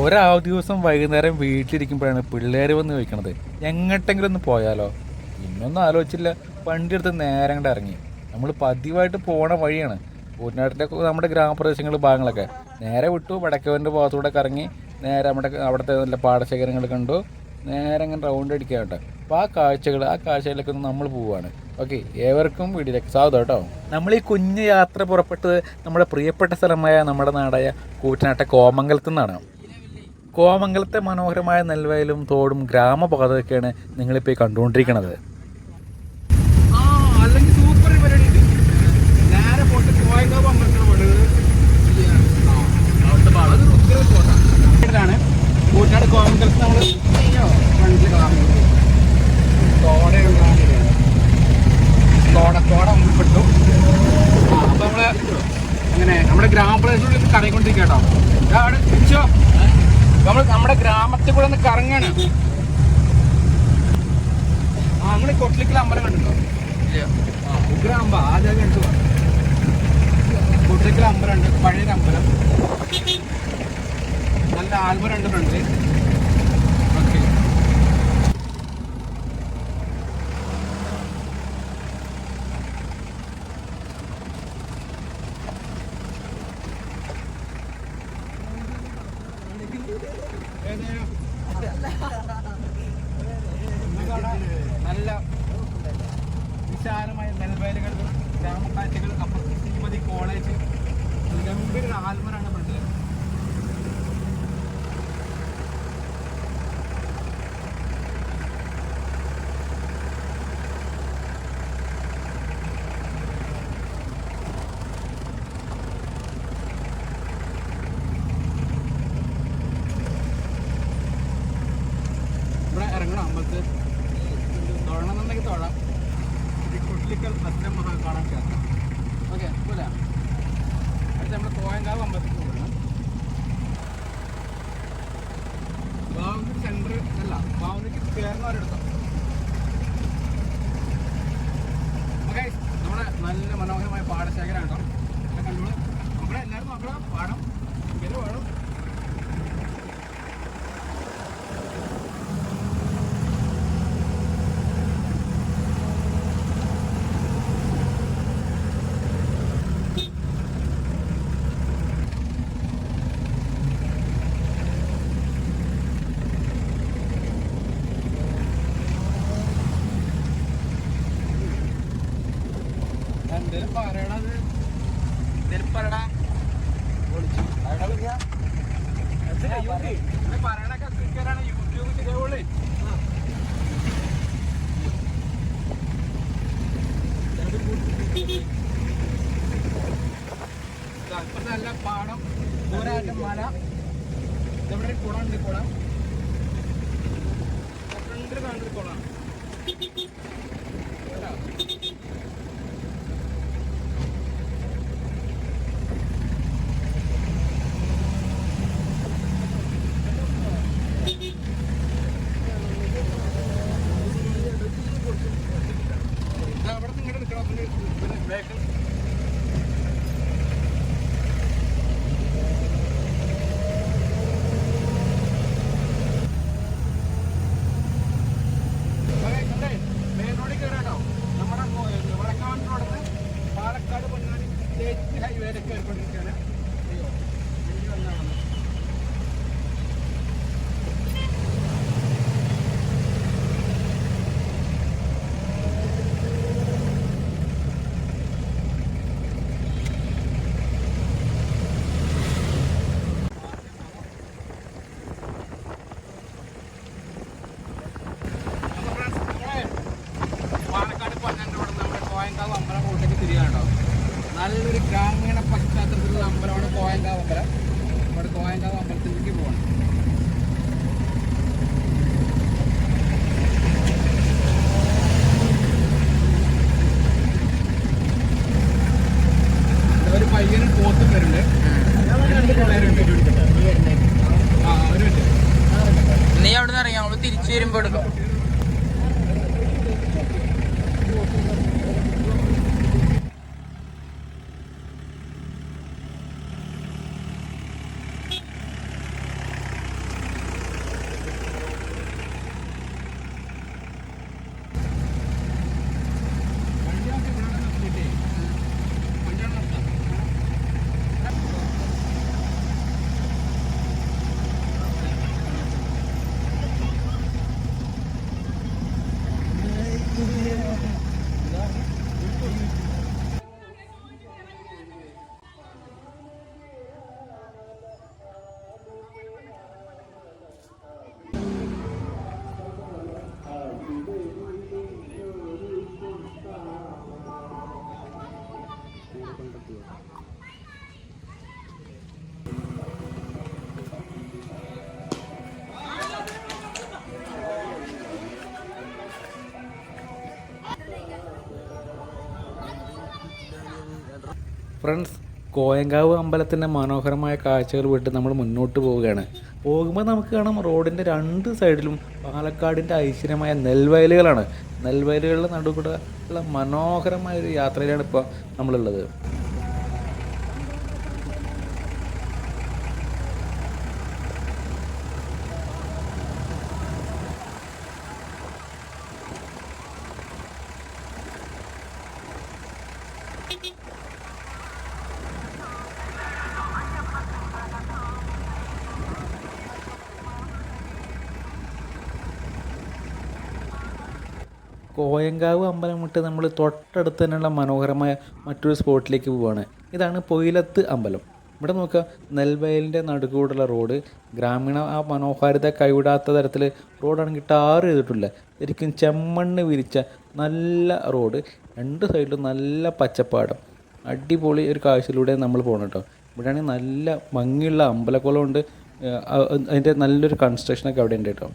ഒരാവ് ദിവസം വൈകുന്നേരം വീട്ടിലിരിക്കുമ്പോഴാണ് പിള്ളേർ വന്ന് ചോദിക്കണത് എങ്ങോട്ടെങ്കിലും ഒന്ന് പോയാലോ? ഇന്നൊന്നും ആലോചിച്ചില്ല വണ്ടി എടുത്ത് നേരം കണ്ട് ഇറങ്ങി. നമ്മൾ പതിവായിട്ട് പോണ വഴിയാണ്. ഊരിനാട്ടിലെ നമ്മുടെ ഗ്രാമപ്രദേശങ്ങൾ ഭാഗങ്ങളൊക്കെ. നേരെ വിട്ടു വടക്കവന്റെ ഭാഗത്തൂടെ കറങ്ങി നേരെ നമ്മുടെ അവിടുത്തെ നല്ല പാടശേഖരങ്ങൾ കണ്ടു നേരെ അങ്ങനെ റൗണ്ട് അടിക്കാൻ കേട്ടോ. അപ്പോൾ ആ കാഴ്ചകൾ ആ കാഴ്ചകളിലൊക്കെ ഒന്ന് നമ്മൾ പോവുകയാണ് ഓക്കെ ഏവർക്കും വീട്ടിലേക്ക് സ്വാഗതം കേട്ടോ. നമ്മൾ ഈ കുഞ്ഞ് യാത്ര പുറപ്പെട്ടത് നമ്മുടെ പ്രിയപ്പെട്ട സ്ഥലമായ നമ്മുടെ നാടായ കൂറ്റനാട്ടെ കോമംഗലത്തു നിന്നാണ്. കോമംഗലത്തെ മനോഹരമായ നെൽവയലും തോടും ഗ്രാമപാതയൊക്കെയാണ് നിങ്ങളിപ്പോൾ കണ്ടുകൊണ്ടിരിക്കുന്നത് ആ, അല്ലെങ്കിൽ സൂപ്പർ പരിപാടി ഉണ്ട്. നേരെ പോയിട്ട് കോയങ്കാവ് അമ്പലത്തിൽ പോയിട്ട് ആ, അവിടുത്തെ പാളം. അതൊരു ഉഗ്ര സ്പോട്ടാണ്. ഇതാണ് കൂറ്റനാട് കോയമ്പലത്ത് നമ്മൾ ഫ്രണ്ടിൽ കാണുന്നത് തോടയുള്ള തോട തോട മുമ്പിട്ടു ആ അപ്പൊ നമ്മൾ അങ്ങനെ നിന്ന് കറങ്ങിക്കൊണ്ടിരിക്കുക കേട്ടോ. അവിടെ തിരിച്ചോ നമ്മൾ നമ്മുടെ ഗ്രാമത്തിൽ കൂടെ ഒന്ന് കറങ്ങാണ്. ആ നിങ്ങൾ കൊട്ടിലിക്കൽ അമ്പലം കണ്ടിട്ടുണ്ടോ? ഉഗ്രാമ്പ ആദ്യം കണ്ടു. കൊട്ടിലിക്കൽ അമ്പലം ഉണ്ട് പഴയൊരു അമ്പലം. നല്ല ആൽമരം ഉണ്ട് ഫ്രണ്ട് algo era lo മനോഹരമായ പാടശേഖരം കേട്ടോ കണ്ടോളൂ. നമ്മളെല്ലാവരും നോക്കണം. പാടം. ഇങ്ങനെ വേണം. എന്തേലും പറയടാ ഒളിച്ചു പറയണൊക്കെ ക്രിക്കറ്റാണ് യൂട്യൂബ് ശരിയാവുള്ളേ ഇപ്പൊ നല്ല പാടം. ദൂരായിട്ട് മല. ഇവിടെ ഒരു കുളം ഉണ്ട് കുളം. ഫ്രണ്ടിൽ കാണുന്നൊരു കുളമാണ് ഹൈവേയിലേക്ക് കയറിക്കൊണ്ടിരിക്കുകയാണ്. അയ്യോ വണ്ടി വന്നതാണ് അപ്പോൾ friends, നമ്മളെ പാലക്കാട് പൊന്നാനി റോഡിൽ നമ്മുടെ കോയങ്കാവ് അമ്പലം റൂട്ടിലേക്ക് തിരികാണോ നല്ലൊരു ഗ്രാമീണ പശ്ചാത്തലത്തിലുള്ള അമ്പലമാണ് കോയങ്കാവ് അമ്പലം. നമ്മുടെ കോയങ്കാവ് അമ്പലത്തിലേക്ക് പോകണം ഒരു പയ്യനും പോത്തും വരുന്നുണ്ട്. നീ അവിടെ നിന്ന് ഇറങ്ങി അവൾ തിരിച്ചു വരുമ്പോ എടുക്കാം. ഫ്രണ്ട്സ് കോയങ്കാവ് അമ്പലത്തിന്റെ മനോഹരമായ കാഴ്ചകൾ വിട്ട് നമ്മൾ മുന്നോട്ട് പോവുകയാണ്. പോകുമ്പോൾ നമുക്ക് കാണാം റോഡിന്റെ രണ്ട് സൈഡിലും പാലക്കാടിന്റെ ഐശ്വര്യമായ നെൽവയലുകളാണ്. നെൽവയലുകളുടെ നടുകൂടെ ഉള്ള മനോഹരമായ ഒരു യാത്രയിലാണ് ഇപ്പോൾ നമ്മളുള്ളത്. കോയങ്കാവ് അമ്പലം വിട്ട് നമ്മൾ തൊട്ടടുത്ത് തന്നെയുള്ള മനോഹരമായ മറ്റൊരു സ്പോട്ടിലേക്ക് പോവുകയാണ് ഇതാണ് പൊയിലത്ത് അമ്പലം. ഇവിടെ നോക്കുക നെൽവയലിന്റെ നടുക്കൂടുള്ള റോഡ്. ഗ്രാമീണ ആ മനോഹാരിത കൈവിടാത്ത തരത്തിൽ റോഡാണെങ്കിൽ ടാർ ചെയ്തിട്ടില്ല. ശരിക്കും ചെമ്മണ്ണ് വിരിച്ച നല്ല റോഡ്. രണ്ട് സൈഡിലും നല്ല പച്ചപ്പാടം. അടിപൊളി ഒരു കാഴ്ചയിലൂടെ നമ്മൾ പോകണം കേട്ടോ. ഇവിടെയാണെങ്കിൽ നല്ല ഭംഗിയുള്ള അമ്പലക്കുളമുണ്ട് അതിന്റെ നല്ലൊരു കൺസ്ട്രക്ഷനൊക്കെ അവിടെ ഉണ്ട് കേട്ടോ.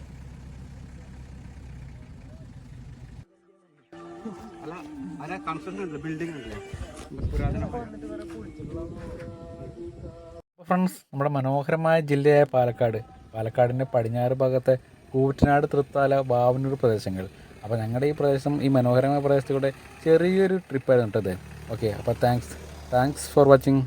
ഫ്രണ്ട്സ് നമ്മുടെ മനോഹരമായ ജില്ലയായ പാലക്കാട്. പാലക്കാടിന്റെ പടിഞ്ഞാറ് ഭാഗത്തെ കൂറ്റനാട് തൃത്താല ബാവനൂർ പ്രദേശങ്ങൾ. അപ്പോൾ ഞങ്ങളുടെ ഈ പ്രദേശം ഈ മനോഹരമായ പ്രദേശത്തൂടെ ചെറിയൊരു ട്രിപ്പായിരുന്നു കേട്ടത് ഓക്കെ അപ്പോൾ താങ്ക്സ് താങ്ക്സ് ഫോർ വാച്ചിങ്